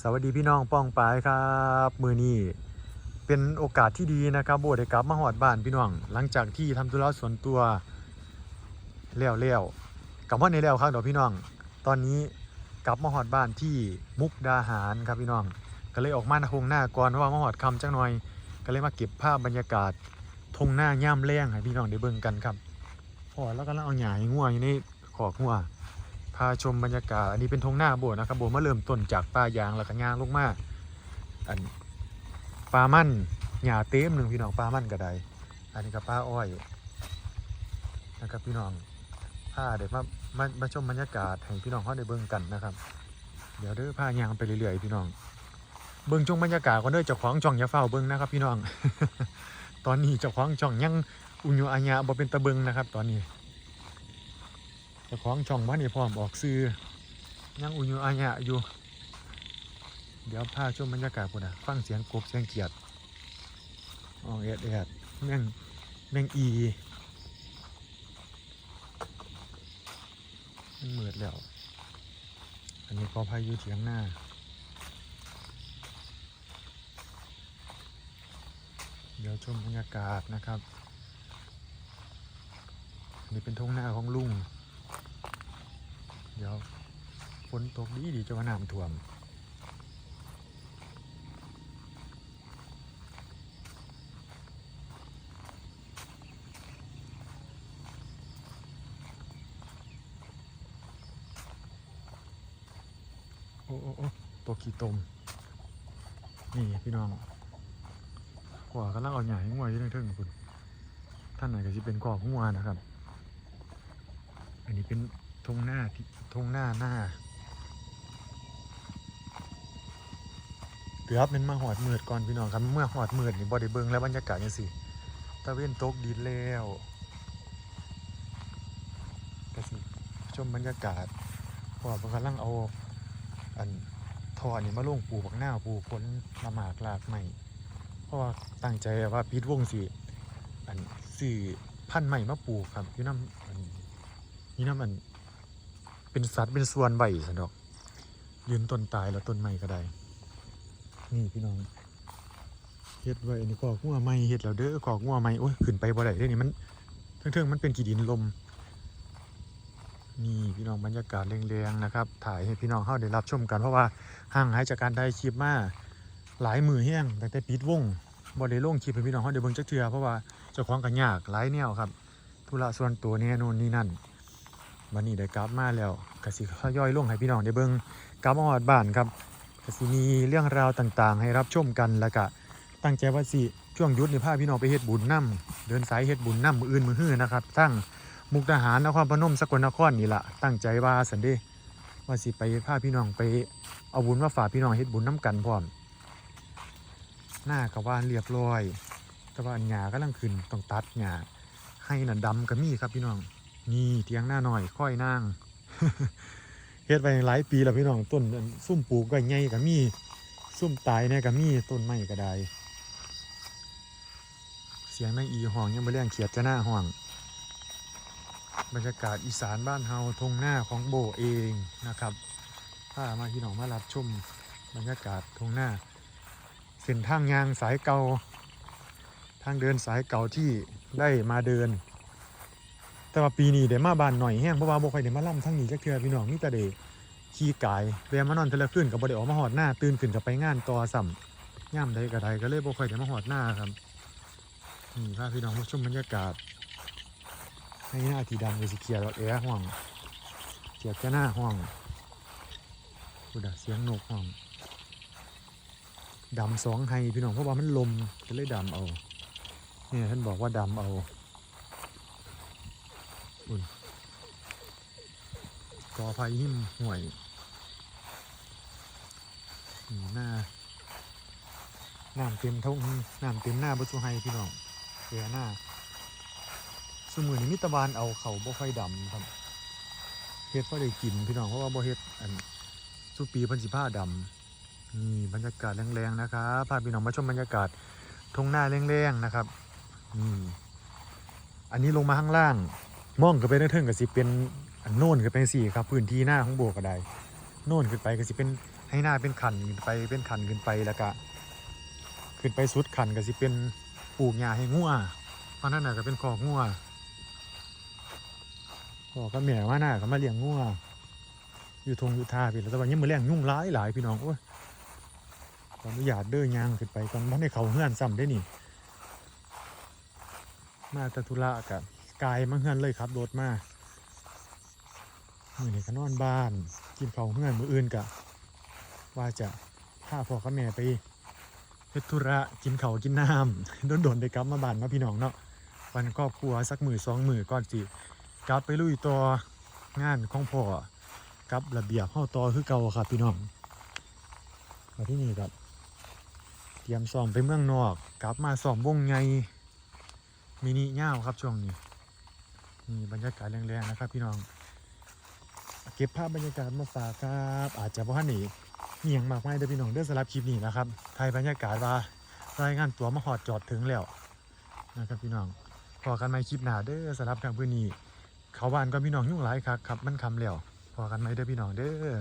สวัสดีพี่น้องป้องปายครับมือนี้เป็นโอกาสที่ดีนะครับโบได้กลับมาหอดบ้านพี่น้อง หลังจากที่ทำธุระส่วนตัวแล้วแล้วกลับมาในแล้วครับเดี๋ยวพี่น้อง ตอนนี้กลับมาหอดบ้านที่มุกดาหารครับพี่น้อง ก็เลยออกมาทงหน้าก่อนเพราะว่ามาหอดคำจังหน่อย ก็เลยมาเก็บภาพบรรยากาศทงหน้าย่ำแรงให้พี่น้องได้เบิ่งกันครับพอแล้วก็เอาหยายงัวอยู่ในขอกงัว พาชมบรรยากาศ อันนี้เป็นทงหน้าโบสถ์นะครับโบสถ์มาเริ่มต้นจากป่ายางแล้วก็ย่างลงมาอันปลามั่นหญ้าเต็มหนึ่งพี่น้องปลามั่นก็ไดอันนี้ก็ปลาอ้อยนะครับพี่น้องผ้าเดี๋ยวมามามาชมบรรยากาศให้พี่น้องเขาได้เบิ่งกันนะครับ เดี๋ยวเด้อผ้ายางไปเรื่อยๆพี่น้องเบิ่งชมบรรยากาศก่อนเด้อเจ้าของจ่องย่าเฝ้าเบิ่งนะครับ พี่น้อง ตอนนี้เจ้าของจ่องยังอุญุอัญญาบ่เป็นตะเบิงนะครับ ตอนนี้ จ้าของช่องบ้านนี่พร้อมออกซื้อยังอุญุอาญะอยู่ เดี๋ยวพาชมบรรยากาศพุ่นนะฟังเสียงกบเสียงเขียดอ๋อแอดแอดแม่งแม่งอีมันเมือดแล้ว อันนี้กอพายุเถียงหน้าเดี๋ยวชมบรรยากาศนะครับ นี่เป็นทงหน้าของลุง เดี๋ยวฝนตกดีดีจะว่าน้ำท่วมโอ้โอ้โอ้ตัวขี้ตม นี่พี่น้องกว่ากำลังเอาหยาให้งัวอยู่เทิงๆคุณท่านไหนก็จะเป็นกอกงัวนะครับ อันนี้เป็น ทงหน้าที่งหน้าหน้าเกือบเป็นมาหอดมืดก่อนพี่น้องครับเมื่อหอดมืดนี่บอได้เบิงแล้วบรรยากาศยังสิตะเวนตกดินแล้วก็สิชมบรรยากาศพราะว่าเพิ่นกำลังเอาอันทอนี่มาลงปูบักหน้าปลูผลละหมากลากใหม่เพราะว่าตั้งใจว่าปิดวงสิอันสี่พันใหม่มาปูครับยู่น้ำอันนี่น้ำอัน เป็นสัตว์เป็นส่วนใบสนดอก ยืนต้นตายแล้วต้นไม้ก็ได้ นี่พี่น้องเฮ็ดไว้นนี้กอกงัวไม้เฮ็ดแล้วเด้อกอกงัวไม้โอ้ยขึ้นไปบ่ได้เด้นี่มันเทิงๆมันเป็นกี่ดินลมนี่พี่น้องบรรยากาศแรงๆนะครับ ถ่ายให้พี่น้องเฮาได้รับชมกันเพราะว่าห่างหายจากการได้คลิปมาหลายมือแห้งตั้งแต่ปิดวงบ่ได้ลงคลิปให้พี่น้องเฮาได้เบิ่งจักเทือเพราะว่าเจ้าของก็ยากหลายแนวครับธุระส่วนตัวแน่นู่นนี่นั่น วันนี้ได้กลับมาแล้วกสิทยอยลงให้พี่น้องได้เบิ่งกลับมาอดบ้านครับกสิมีเรื่องราวต่างๆ ให้รับชมกันแล้วก็ตั้งใจว่าสิช่วงยุดนี่พาพี่น้องไปเฮ็ดบุญนํเดินสายเฮ็ดบุญนํมืออื่นมือฮื้อนะครับทั้งมุกดาหารนครพนมสกลนครนี่ละตั้งใจว่าสันเดว่าสิไปพาพี่น้องไปเอาบุญมาฝากพี่น้องเฮ็ดบุญนํกันพร้อมหน้ากะวานเรียบร้อย แต่ว่าหญ้ากำลังขึ้นต้องตัดหญ้าให้น่ะดำก็มีครับพี่น้อง นี่เทียงหน้าหน่อยค่อยนั่งเฮ็ดไปหลายปีแล้วพี่น้องต้นซุ่มปลูกก็ใหญ่ก็มีซุ่มตายเนี่ยก็มีต้นไม้ก็ได้เสียงแมงอีห้องยังไม่เรื่องเขียดจะหน้าห้องบรรยากาศอีสานบ้านเฮาทงหน้าของโบเองนะครับพามาพี่น้องมารับชมบรรยากาศทงหน้าเส้นทางยางสายเก่าทางเดินสายเก่าที่ได้มาเดิน แต่ว่าปีนี้เดี๋ยวมาบ้านหน่อยแห้งเพราะว่าบ่ค่อยได้มาล่ำทั้งนี้จักเทื่อพี่น้องมีแต่เดขี่กายแวะมานอนเทะละคืนก็บ่ได้ออกมาหอดหน้าตื่นขึ้นก็ไปงานต่อซ้ำย่ามใดก็ใดก็เลยบ่ค่อยได้มาหอดหน้าครับนี่พาพี่น้องมาชมบรรยากาศให้หน้าที่ดำเลยสิเคลียร์รถแอร์ห้องเคลียร์แค่หน้าห้องพูดอะเสียงนกห้องดำสองไฮพี่น้องเพราะว่ามันลมก็เลยดำเอาเนี่ยท่านบอกว่าดำเอา กอไผ่หิมห่วยหน้าน้ำเต็มทุ่งน้ำเต็มหน้าบุษุไฮพี่น้องเสียหน้าสมือนี้มิตรบานเอาเขาบ่ไฟดำครับเฮ็ดก็ได้กินพี่น้องเพราะว่าบ่เฮ็ดอันสุปีพันสิบผ้าดำนี่บรรยากาศแรงๆนะครับพาพี่น้องมาชมบรรยากาศทุ่งหน้าแรงๆนะครับนี่อันนี้ลงมาข้างล่าง มองก็ไปเทิงก็สิเป็นอันโน่นก็เป็นสี่ครับ พื้นที่หน้าของโบกก็ได้โน่นขึ้นไปก็สิเป็นให้หน้าเป็นขันขึ้นไปเป็นขันขึ้นไปแล้วก็ขึ้นไปสุดขันก็สิเป็นปลูกหญ้าให้งัวเพราะนั่นน่ะก็เป็นคอกงัวพ่อก็แม่ว่าหน้าก็มาเลี้ยงงัวอยู่ทงอยู่ท่าพี่แล้วแต่ว่ายังมือเลี้ยงยุ่งหลายหลายพี่น้องโอ้ยขออนุญาตเด้อยางขึ้นไปก่อนบ่ให้เขาเฮือนซ้ำได้นี่มาตะธุระกับ กายมาเฮือนเลยครับรถมามือนี้ก็นอนบ้าน กินข้าวเฮือนมืออื่นกะว่าจะพาพ่อกับแม่ไปเฮ็ดธุระกินข้าวกินน้ำโดนๆได้กลับมาบ้านมาพี่น้องเนาะวันครอบครัวสักมือสองมือก่อนสิกลับไปลุยต่องานของพ่อกับระเบียบเฮาต่อคือเก่าครับพี่น้องมาที่นี่ครับเตรียมซ้อมไปเมืองนอก กลับมาซ้อมวงไงมินิเง่าวครับช่วงนี้ นี่บรรยากาศแรงๆนะครับ พี่น้อง เก็บภาพบรรยากาศมาฝากครับ อาจจะบ่ทันนี่มีหยังมากมายเด้อพี่น้องเด้อสำหรับคลิปนี้นะครับถ่ายบรรยากาศว่ารายงานตัวมาหอดจอดถึงแล้วนะครับพี่น้องพอกันไหม่คลิปหน้าเด้อสำหรับทางพื้นนี้เขาบ้านก็พี่น้องยุ่งหลายครับครับมันคำแล้วพอกันไหมเด้อพี่น้องเด้อ